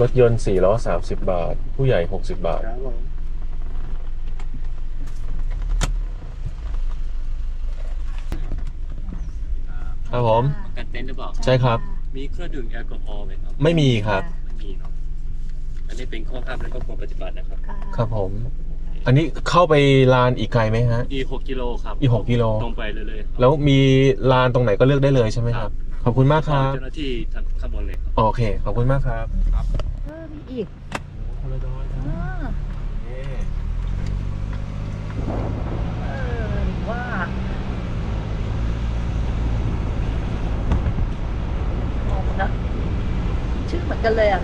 รถยนต์สี่ล้อสามสิบบาท ผู้ใหญ่หกสิบบาท ครับผมครับผม กันเต้นหรือเปล่าใช่ครับ มีเครื่องดื่มแอลกอฮอล์ไหมครับไม่มีครับ ไม่มีเนาะอันนี้เป็นข้อห้ามและก็ควรปฏิบัตินะครับครับผม อันนี้เข้าไปลานอีกไกลไหมฮะ อีก6กิโลครับอีกหกกิโล ตรงไปเลยเลยครับแล้วมีลานตรงไหนก็เลือกได้เลยใช่ไหมครับ ขอบคุณมากครับเจ้าหน้าที่ทางข้างบนเลยครับ โอเค ขอบคุณมากครับเออ มีอีกคนละดอยเออเออว่ามองนะชื่อเหมือนกันเลยอะ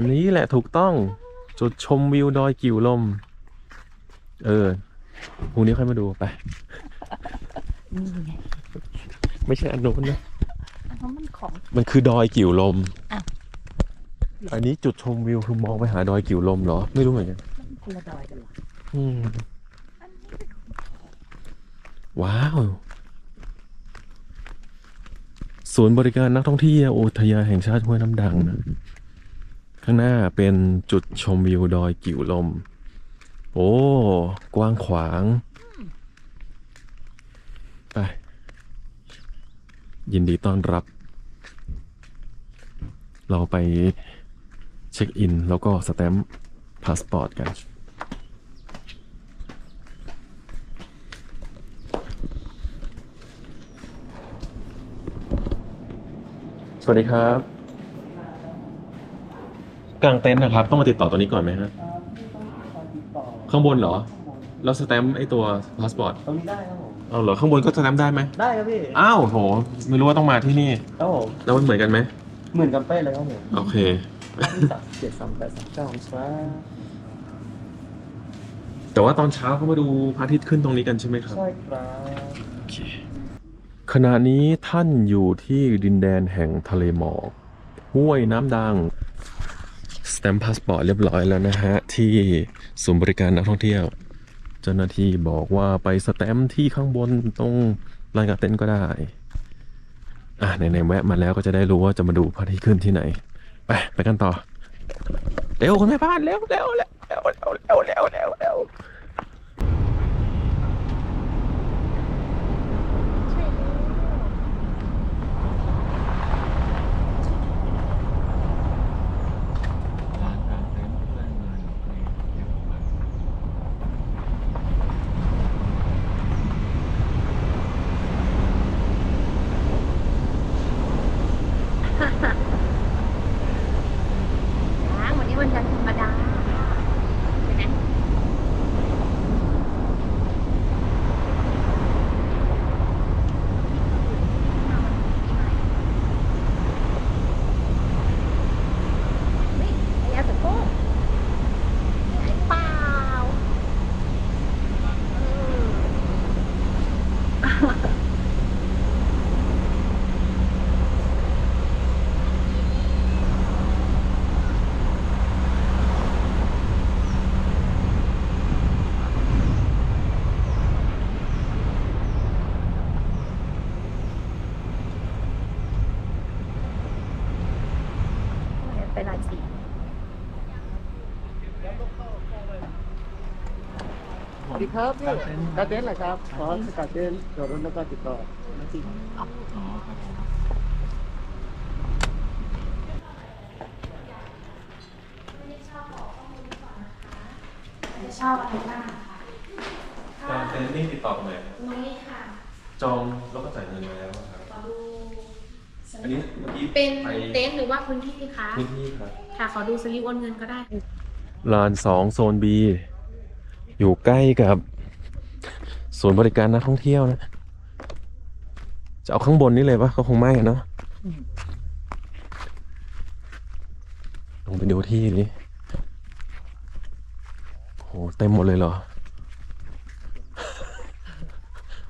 อออันนี้แหละถูกต้องจุดชมวิวดอยกิ่วลม เออพรุ่งนี้ค่อยมาดูไป นี่ไงไม่ใช่อันโน้นนะอันนั้นมันของ มันคือดอยกิ่วลม อ้าว อันนี้จุดชมวิวคือมองไปหาดอยกิ่วลมเหรอ ไม่รู้เหมือนกันมันคนละดอยกันเหรออืมอันนี้เป็นของว้าว ศูนย์บริการนักท่องเที่ยวอุทยานแห่งชาติห้วยน้ำดังนะ ข้างหน้าเป็นจุดชมวิวดอยกิ่วลม โอ้ กว้างขวาง ไป ยินดีต้อนรับ เราไปเช็คอิน แล้วก็สแตมป์พาสปอร์ตกัน สวัสดีครับ กางเต็นท์นะครับ ต้องมาติดต่อตัวนี้ก่อนไหมฮะข้างบนเหรอ แล้วสแตมป์ไอตัวพาสปอร์ตตรงนี้ได้ครับผมเอาเหรอข้างบนก็สแตมป์ได้ไหมได้ครับพี่อ้าวโหไม่รู้ว่าต้องมาที่นี่ ครับผมแล้วมันเหมือนกันไหมเหมือนกันเป๊ะเลยครับผมโอเคที่สามเจ็ดสามแปดสามเก้าครับแต่ว่าตอนเช้าเขามาดูพระอาทิตย์ขึ้นตรงนี้กันใช่ไหมครับ ใช่ครับโอเคขณะนี้ท่านอยู่ที่ดินแดนแห่งทะเลหมอกห้วยน้ำดังส แตมป์พาสปอร์ตเรียบร้อยแล้วนะฮะ ที่ศูนย์บริการนักท่องเที่ยว เจ้าหน้าที่บอกว่าไปสแตมป์ที่ข้างบนตรงลานกางเต็นท์ก็ได้ อะไหนๆแวะมาแล้วก็จะได้รู้ว่าจะมาดูพระอาทิตย์ขึ้นที่ไหน ไปไปกันต่อ เร็วคุณแม่บ้านเร็วเร็วเร็วเร็วเร็วเร็วเร็วเร็วเร็ว ใช่แล้วยังวันนี้วันจันทร์ธรรมดาใช่ไหม ลานสี่สวัสดีครับพี่กาเต้นเหรอครับ ขอสกัดเต้นจอดรถแล้วก็ติดต่อชอบอะไรบ้างการเต็นท์นี่ติดต่อตรงไหนตรงนี้ค่ะ จองแล้วก็จ่ายเงินมาแล้วครับข อดูอันนี้เมื่อกี้เป็นไปเต็นท์หรือว่าพื้นที่คะพื้นที่ครับค่ะขอดูสลิปโอนเงินก็ได้ ลานสองโซน B อยู่ใกล้กับศูนย์บริการนักท่องเที่ยวนะ จะเอาข้างบนนี้เลยปะก็คงไม่อะเนาะลงไปดูที่ดิโหเต็มหมดเลยเหรอ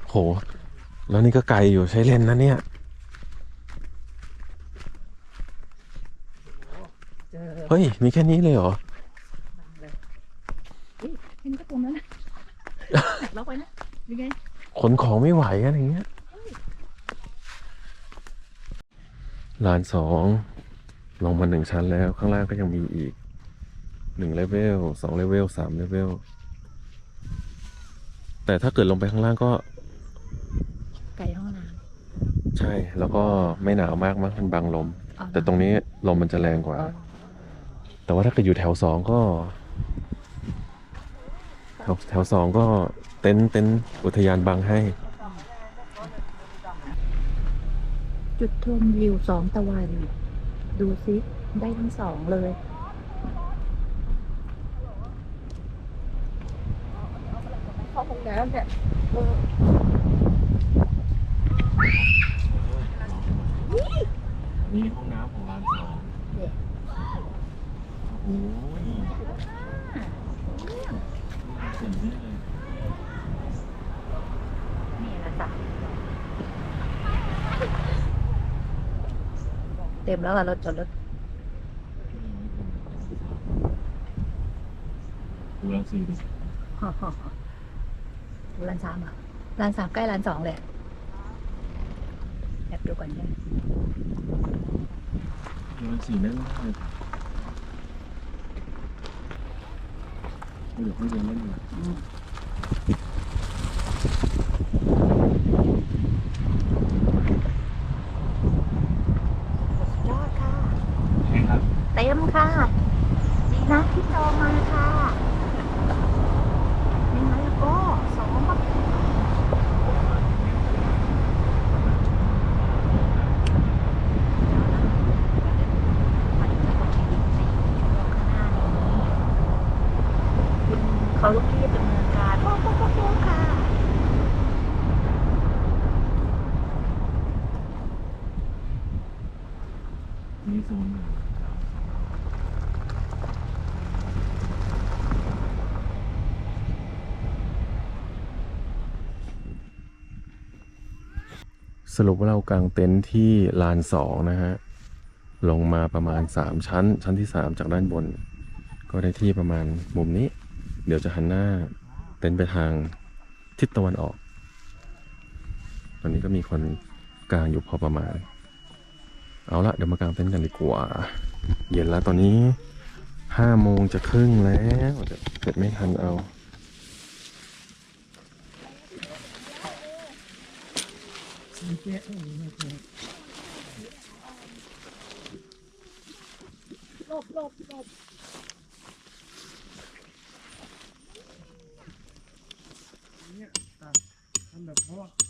โห แล้วนี่ก็ไกลอยู่ใช้เลนนะเนี่ย เฮ้ย มีแค่นี้เลยเหรอเห็นก็ตรงนั้นนะล็อกไว้นะยังไงขนของไม่ไหวอะไรเงี้ยลานสองลงมาหนึ่งชั้นแล้วข้างล่างก็ยังมีอีกหนึ่งเลเวลสองเลเวลสามเลเวลแต่ถ้าเกิดลงไปข้างล่างก็ ไก่ห้องน้ใช่แล้วก็ไม่หนาวมากมั้งมันบังลมำแต่ตรงนี้ลมมันจะแรงกว่า แต่ว่าถ้าเกิดอยู่แถวสองก็ แถวแถวสองก็เต็นท์เต็นท์อุทยานบังให้ จุดชมวิวสองตะวัน ดูซิได้ทั้งสองเลยเข้าห้องน้ำเนี่ยนี่ห้องน้ำ นี้เลยนี่แหละจ้ะเต็มแล้วอะรถจอดรถดูรังสีดิฮ่าฮ่าฮ่าดูร้านสามอะร้านสามใกล้ร้านสองเลยแอบดูก่อนเนี่ยดูรังสีแน่นมากเลย เดี๋ยวให้เดินเล่นหน่อย ยอดค่ะ ครับ เต็มค่ะดีนะที่จองมาค่ะไม่งั้นแล้วก็สองก็เขาลูกที่ดำเนินการโอ้โหโอ้โหค่ะ นี่โซนหนึ่ง สรุปว่าเรากางเต็นท์ที่ลานสองนะฮะ ลงมาประมาณสามชั้น ชั้นที่สามจากด้านบน ก็ได้ที่ประมาณมุมนี้ เดี๋ยวจะหันหน้าเต็นท์ไปทางทิศตะวันออก ตอนนี้ก็มีคนกางอยู่พอประมาณ เอาละเดี๋ยวมากางเต็นท์กันดีกว่า เย็นแล้วตอนนี้ห้าโมงจะครึ่งแล้วเดี๋ยวเกิดไม่ทันเอา ทำแบบเพราะว่าเ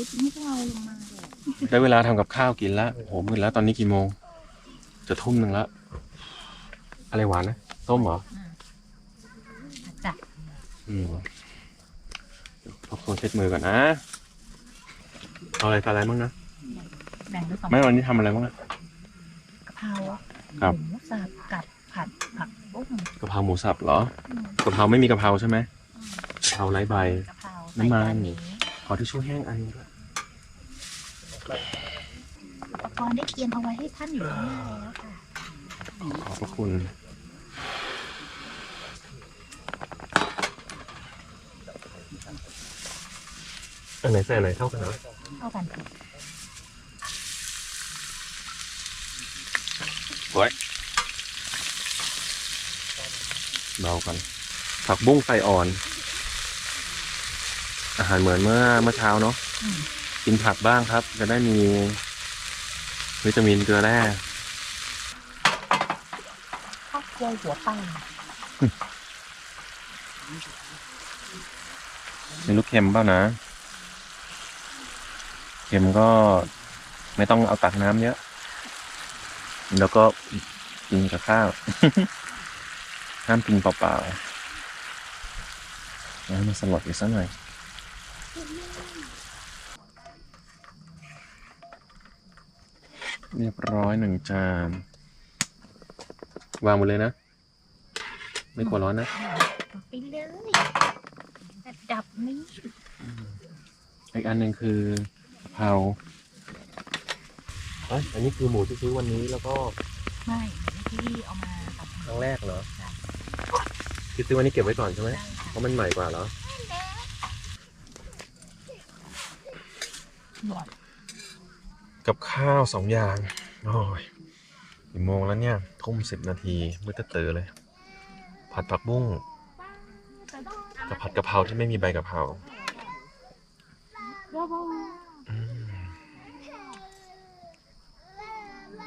พุทธไม่ต้องเอาลงมาหรอกได้เวลาทำกับข้าวกินแล้วโอ้โหมืดแล้วตอนนี้กี่โมง จะทุ่มหนึ่งแล้วอะไรหวานนะต้มเหรออาจจะอืมเดี๋ยวทบทวนเช็ดมือก่อนนะเอาอะไรกับอะไรบ้างนะแบ่งเป็นสองแม่วันนี้ทำอะไรบ้างนะกะเพราครับ หมูสับกับผัดผักบุ้งกะเพราหมูสับเหรอกะเพราไม่มีกะเพราใช่ไหมกะเพราไร้ใบ กะเพราน้ำมัน ใส่จานี้ขอที่ช่วยแห้งอันนึงด้วย อุปกรณ์ได้เตรียมเอาไว้ให้ท่านอยู่ข้างหน้าแล้วค่ะ ขอบพระคุณ อันไหนใส่อันไหนเท่ากันเหรอเข้ากันเบากัน ผักบุ้งไฟอ่อน อาหารเหมือนเมื่อเมื่อเช้าเนาะ อืม กินผักบ้างครับ จะได้มีวิตามินเกลือแร่ครอบครัวหัวปังมีลูกเค็มเปล่านะเค็มก็ไม่ต้องเอาตักน้ำเยอะ แล้วก็กินกับข้าวห้ามกินเปล่าๆแล้วมาสลัดอีกสักหน่อย เรียบร้อยหนึ่งจาน วางหมดเลยนะ ไม่กลัวร้อนนะ ไปเลยระดับนี้อีกอันหนึ่งคือกะเพราเอ้ยอันนี้คือหมูที่ซื้อวันนี้แล้วก็ไม่ที่เอามากับครั้งแรกเหรอที่ซื้อวันนี้เก็บไว้ก่อนใช่ไหมได้ค่ะเพราะมันใหม่กว่าเหรอหมด กับข้าวสองอย่างโอ้ยกี่โมงแล้วเนี่ย ทุ่มสิบนาทีมืดตะเตอเลย ผัดผักบุ้งกับผัดกะเพราที่ไม่มีใบกะเพราอืม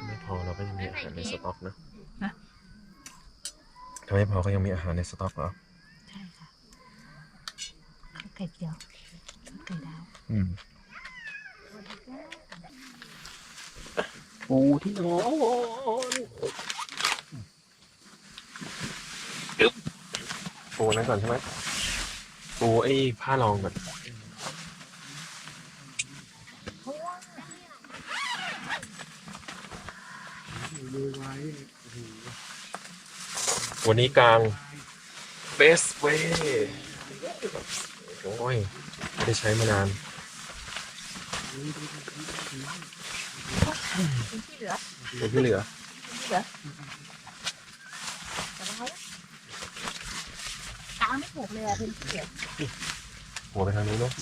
ไม่พอเราก็ยังมีอาหารในสต็อกนะถ้าไม่พอก็ยังมีอาหารในสต็อกเหรอใช่ค่ะข้าวไก่เจียวข้าวไก่ดาวอืม ปูที่นอนปูนั้นก่อนใช่ไหมปูไอ้ผ้ารองก่อนวันนี้กลาง best way โอ้ยไม่ได้ใช้มานาน เป็นที่เหลือตัวที่เหลือที่เหลือแต่ว่าเขากลางไม่ถูกเลยอะเป็นที่เหลือหัวไปทางนู้นเนาะ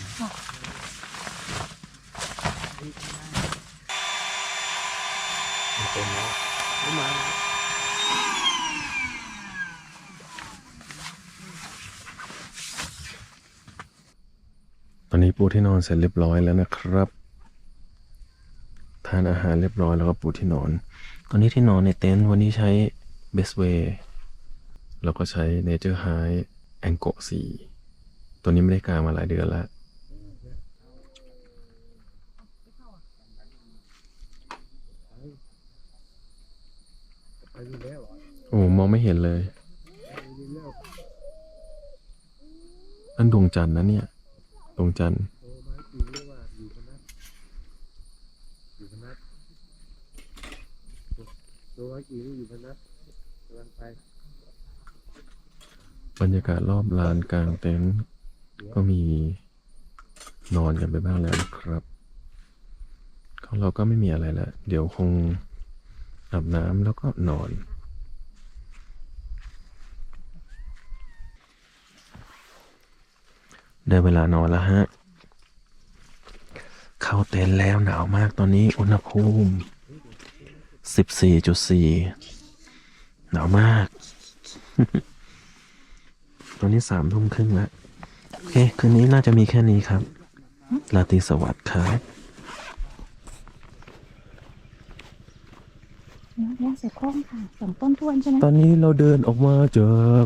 มันเต็มแล้วไม่มาแล้วตอนนี้ปูที่นอนเสร็จเรียบร้อยแล้วนะครับ ทานอาหารเรียบร้อยแล้วก็ปูที่นอน ตอนนี้ที่นอนในเต็นท์วันนี้ใช้ Best Way แล้วก็ใช้ Nature High Angle 4ตัวนี้ไม่ได้กางมาหลายเดือนแล้วไปอยู่แล้วเหรอโอ้มองไม่เห็นเลยนั่นดวงจันทร์นะเนี่ย ดวงจันทร์ โลร้กี่ลูอยู่พนักกำลังไปบรรยากาศรอบลานกลางเต็นท์ก็มีนอนกันไปบ้างแล้วนะครับของเราก็ไม่มีอะไรละเดี๋ยวคงอาบน้ำแล้วก็นอนได้เวลานอนแล้วฮะ เข้าเต็นท์แล้วหนาวมากตอนนี้อุณหภูมิ 14.4หนาวมาก ตอนนี้สามทุ่มครึ่งแล้ว โอเค คืนนี้น่าจะมีแค่นี้ครับ ลาตรีสวัสดิ์ครับเนี่ยเสือโคร่งค่ะสองต้นทวนใช่ไหมตอนนี้เราเดินออกมาจาก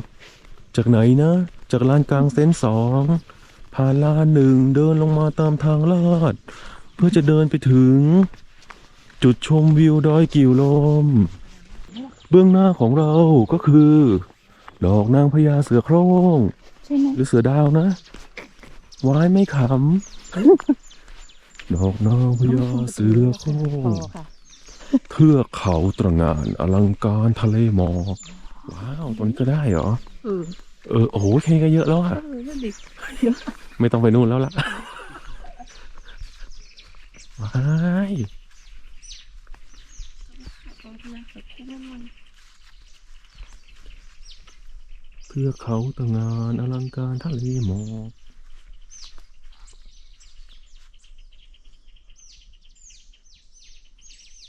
จากไหนนะ จากลานกลางเต็นท์สองผ่านลานหนึ่งเดินลงมาตามทางลาด เพื่อจะเดินไปถึง จุดชมวิวดอยกิ่วลม เบื้องหน้าของเราก็คือ ดอกนางพญาเสือโคร่งใช่ไหมหรือเสือดาวนะวายไม่ขำ ดอกนางพญาเสือโคร่พองค่ะเทือกเขาตระหง่านอลังการทะเลหมอกว้าวตรงนี้ก็ได้เหรอ เออเออโอ้โหแค่นี้ก็เยอะแล้วอะเออนั่นดิไม่ต้องไปนู่นแล้วล่ะ ว้าย เทือเขาตระหง่านอลังการทะเลหมอก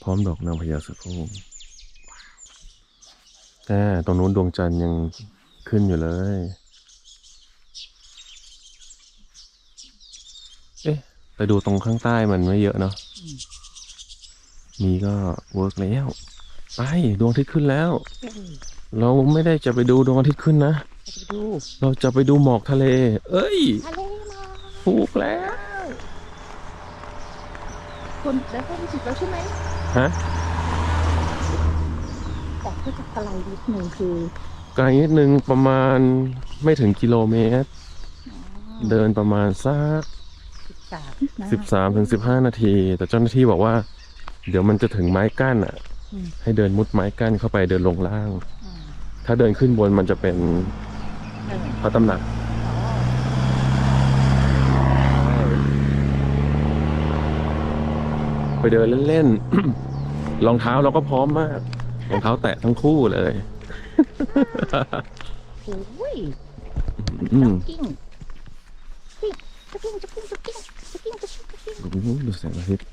พร้อมดอกนางพญาเสือโคร่งแต่ตรงนู้นดวงจันทร์ยังขึ้นอยู่เลย เอ๊ะ ไปดูตรงข้างใต้มันไม่เยอะเนาะ มีก็เวิร์กแล้ว ไปดวงอาทิตย์ขึ้นแล้ว เราไม่ได้จะไปดูดวงอาทิตย์ขึ้นนะไปดูเราจะไปดูหมอกทะเล เอ้ยทะเลมาถูกแล้วคุณได้เข้าไปถึงแล้วใช่ไหมฮะแต่ก็จะไกลนิดนึงคือไกลนิดนึงประมาณไม่ถึงกิโลเมตร เดินประมาณสักสามนะสิบสามถึงสิบห้านาที แต่เจ้าหน้าที่บอกว่า เดี๋ยวมันจะถึงไม้กั้นอะอืม ให้เดินมุดไม้กั้นเข้าไปเดินลงล่างอืมถ้าเดินขึ้นบนมันจะเป็นเออพระตำหนักอ๋อไปเดินเล่นๆรองเท้าเราก็พร้อมมากรองเท้าแตะทั้งคู่เลยโอ้ยอืมกิ้งกิ้งจะกิ้งจะกิ้งจะกิ้งจะกิ้งจะกิ้งจะกิ้งดูดูแสงอาทิตย์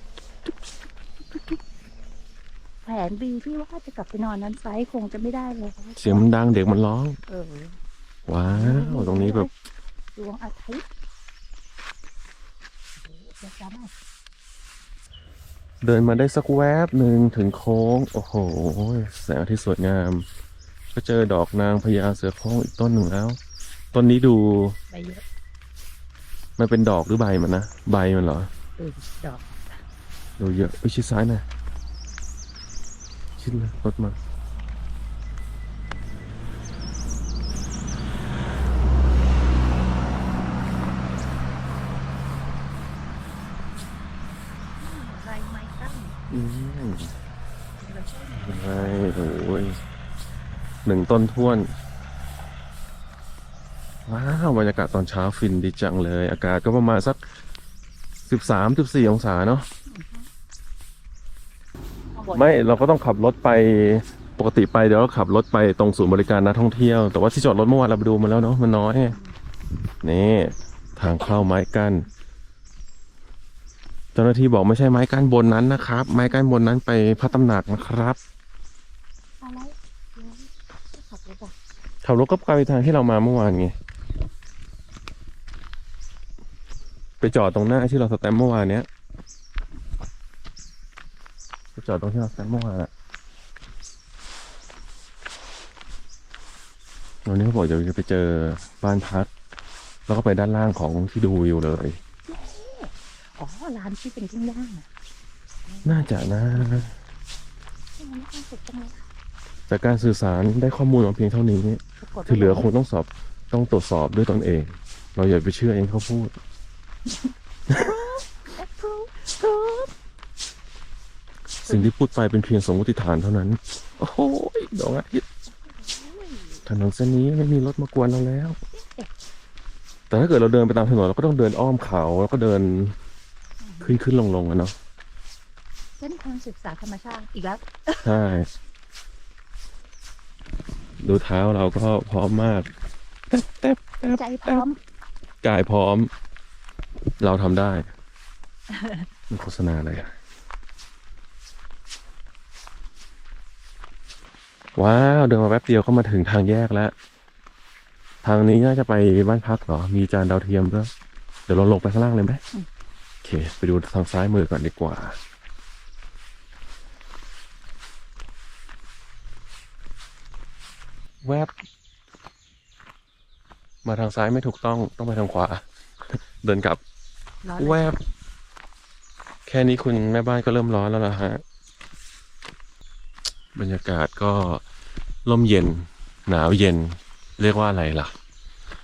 แผนบีที่ว่าจะกลับไปนอนนั้นไซส์คงจะไม่ได้เลยเสียงมันดังเด็กมันร้อง เออว้าว ตรงนี้แบบดวงอาทิตย์เดี๋ยวจะมาเดินมาได้สักแวบหนึ่งถึงโค้ง โอ้โห แสงอาทิตย์สวยงาม ก็เจอดอกนางพญาเสือโคร่งอีกต้นหนึ่งแล้ว ต้นนี้ดูไปเยอะมันเป็นดอกหรือใบมันนะ ใบมันเหรอเออดอก ดูเยอะไปชิดซ้ายหน่อย ชิดเลยรถมา ไรไม้ตั้งอืมใช่โอ้ยหนึ่งต้นท้วน ว้าวบรรยากาศตอนเช้าฟินดีจังเลย อากาศก็ประมาณสักสิบสามสิบสี่องศาเนาะ ไม่เราก็ต้องขับรถไปปกติไปเดี๋ยวเราขับรถไปตรงศูนย์บริการนักท่องเที่ยว แต่ว่าที่จอดรถเมื่อวานเราไปดูมาแล้วเนาะมันน้อยนี่ ทางเข้าไม้กั้นเจ้าหน้าที่บอกไม่ใช่ไม้กั้นบนนั้นนะครับ ไม้กั้นบนนั้นไปพระตำหนักนะครับอะไรเดี๋ยวขับรถอะขับรถก็กลายไปทางที่เรามาเมื่อวานไงไปจอดตรงหน้าที่เราสแตมป์เมื่อวานเนี้ยไป จอดตรงที่เราสแตมป์เมื่อวานอะวันนี้เขาบอกเดี๋ยวจะไปเจอบ้านพัก แล้วก็ไปด้านล่างของที่ดูวิวเลย อ๋อ ร้านที่เป็นทุ่งย่างอะน่าจะนะ ที่มันไม่ต้องสุดจังเลยจากการสื่อสารได้ข้อมูลมาเพียงเท่านี้ ปรากฏว่าที่เหลือคงต้องสอบต้องตรวจสอบด้วยตนเอง เราอย่าไปเชื่อเองเขาพูดแอปพรูพรูฟ สิ่งที่พูดไปเป็นเพียงสมมติฐานเท่านั้น โอ้โหดวงอาทิตย์ถนนเส้นนี้ไม่มีรถมากวนเราแล้ว แต่ถ้าเกิดเราเดินไปตามถนนเราก็ต้องเดินอ้อมเขาแล้วก็เดินขึ้นขึ้นลงลงอะเนาะเส้นทางศึกษาธรรมชาติอีกแล้ว ใช่ ดูเท้าเราก็พร้อมมากแต๊บแต๊บแต๊บใจพร้อม กายพร้อม เราทำได้ มันโฆษณาอะไรอะ ว้าวเดินมาแป๊บเดียวก็มาถึงทางแยกแล้ว ทางนี้น่าจะไปบ้านพักเหรอ มีจานดาวเทียมด้วยเดี๋ยวเราลงไปข้างล่างเลยไหมโอเค ไปดูทางซ้ายมือก่อนดีกว่า แวบ มาทางซ้ายไม่ถูกต้องต้องไปทางขวา เดินกลับร้อนแวบ แค่นี้คุณแม่บ้านก็เริ่มร้อนแล้วล่ะฮะ บรรยากาศก็ลมเย็น หนาวเย็น เรียกว่าอะไรล่ะ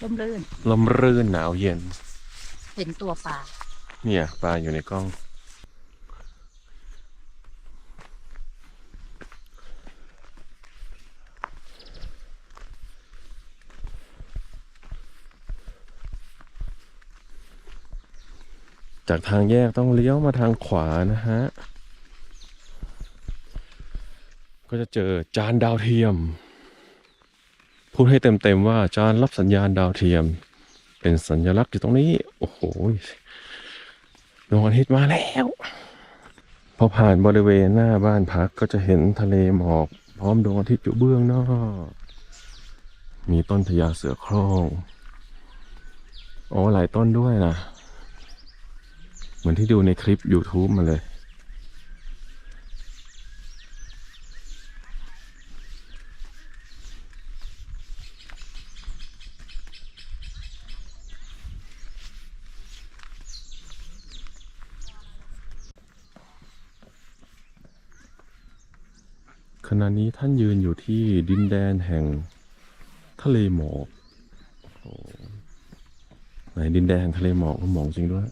ร่มรื่นลมรื่นหนาวเย็น เห็นตัวปลาเนี่ยปลาอยู่ในกล้อง จากทางแยกต้องเลี้ยวมาทางขวานะฮะ ก็จะเจอจานดาวเทียม พูดให้เต็มๆว่าจานรับสัญญาณดาวเทียม เป็นสัญลักษณ์อยู่ตรงนี้ โอ้โหดวงอาทิตย์มาแล้วพอผ่านบริเวณหน้าบ้านพักก็จะเห็นทะเลหมอก พร้อมดวงอาทิตย์อยู่เบื้องน้ามีต้นพญาเสือโคร่งโอ้หลายต้นด้วยนะ เหมือนที่ดูในคลิป YouTube มาเลย ขณะนี้ท่านยืนอยู่ที่ดินแดนแห่งทะเลหมอกโอ้โหไหนดินแดนแห่งทะเลหมอกก็หมองจริงด้วย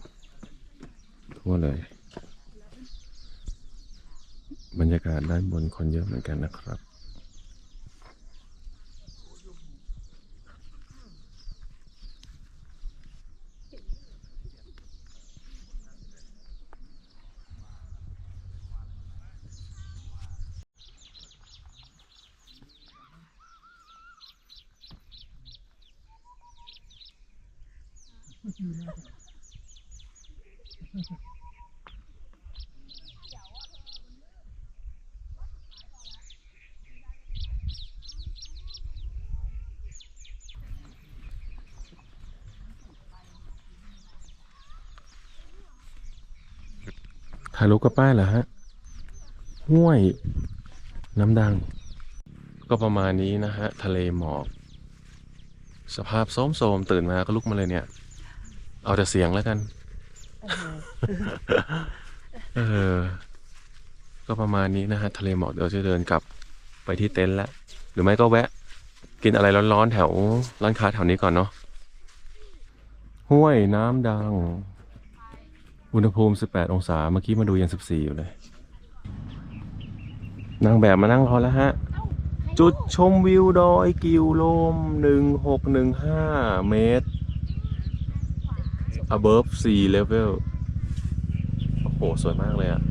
ทั่วเลย บรรยากาศด้านบนคนเยอะเหมือนกันนะครับ ถ่ายรูปกับป้ายเหรอฮะ ห้วย น้ำดัง ก็ประมาณนี้นะฮะ ทะเลหมอก สภาพโสมๆตื่นมาก็ลุกมาเลยเนี่ย เอาแต่เสียงแล้วกัน เออ ก็ประมาณนี้นะฮะ ทะเลหมอกเดี๋ยวจะเดินกลับไปที่เต็นท์แล้วหรือไม่ก็แวะ กินอะไรร้อนๆแถวร้านค้าแถวนี้ก่อนเนาะ ห้วยน้ำดัง อุณหภูมิ 18 องศา เมื่อกี้มาดูยัง 14 อยู่เลย นางแบบมานั่งรอแล้วฮะ จุดชมวิวดอยกิวลม 1615 เมตร above sea level โอ้โห สวยมากเลยอะ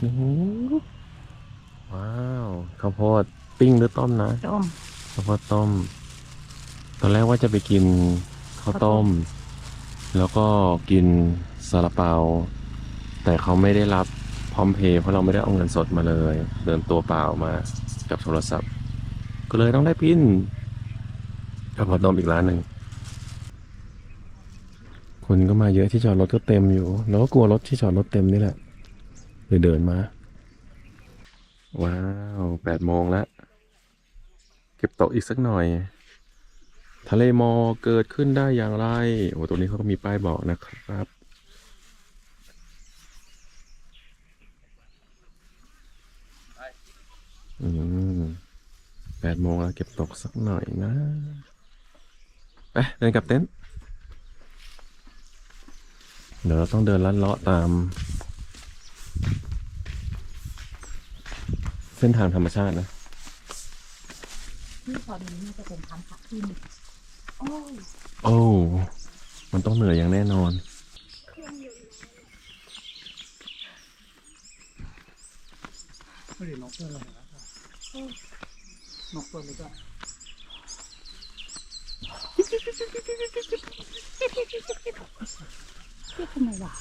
อื้อหือว้าวข้าวโพดปิ้งหรือต้มนะ ต้มข้าวโพดต้ม ตอนแรกว่าจะไปกินข้าวต้ม แล้วก็กินซาลาเปา แต่เขาไม่ได้รับพร้อมเพย์เพราะเราไม่ได้เอาเงินสดมาเลย เดินตัวเปล่ามากับโทรศัพท์ ก็เลยต้องได้พินข้าวโพดต้มอีกร้านหนึ่งคนก็มาเยอะที่จอดรถก็เต็มอยู่ แล้วก็กลัวรถที่จอดรถเต็มนี่แหละเลยเดินมา ว้าวแปดโมงแล้ว เก็บโต๊ะอีกสักหน่อย ทะเลหมอกเกิดขึ้นได้อย่างไร โอ้ตรงนี้เขาก็มีป้ายบอกนะครับ อืมแปดโมงแล้วเก็บตกสักหน่อยนะ ไปเดินกลับเต็นท์ เดี๋ยวเราต้องเดินลัดเลาะตาม เส้นทางธรรมชาตินะที่พอดีน่าจะเป็นพันธุ์ผักที่ โอ้ยโอ้ มันต้องเหนื่อยอย่างแน่นอน ไม่ได้นกเพื่อนอะไรนะนกตัวเล็กอะพี่ทำไมล่ะ